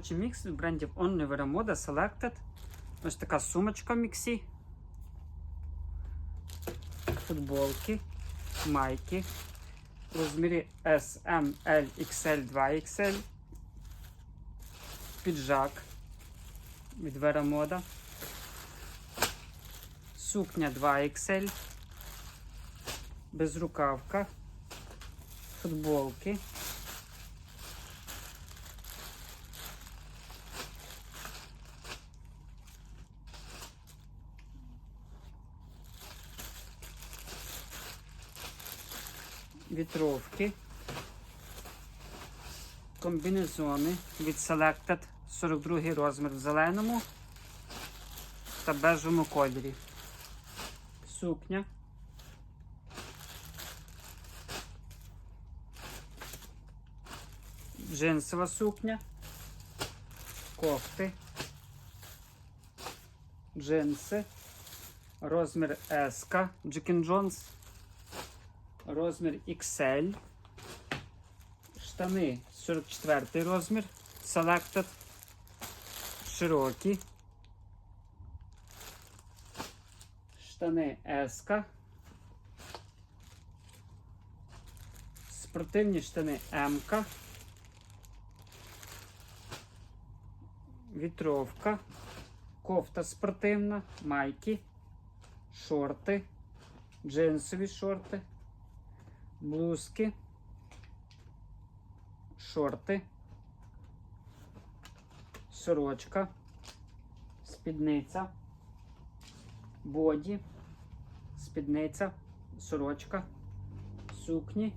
жіночий мікс від брендів Only Wear Moda Selected. Ось така сумочка міксі. Футболки, майки. В розмірі S, M, L, XL, 2XL. Піджак від Vera Moda. Сукня 2XL. Безрукавка. Футболки. Вітровки. Комбінезони від Selected 42 розмір в зеленому та бежевому кольорі. Сукня. Джинсова сукня. Кофти. Джинси. Розмір S. Джекін Джонс. Розмір XL. Штани 44 розмір. Selected. Широкі. Штани S. Спортивні штани М. Вітровка. Кофта спортивна, майки, шорти, джинсові шорти, блузки, шорти, сорочка, спідниця, боді, спідниця, сорочка, сукні,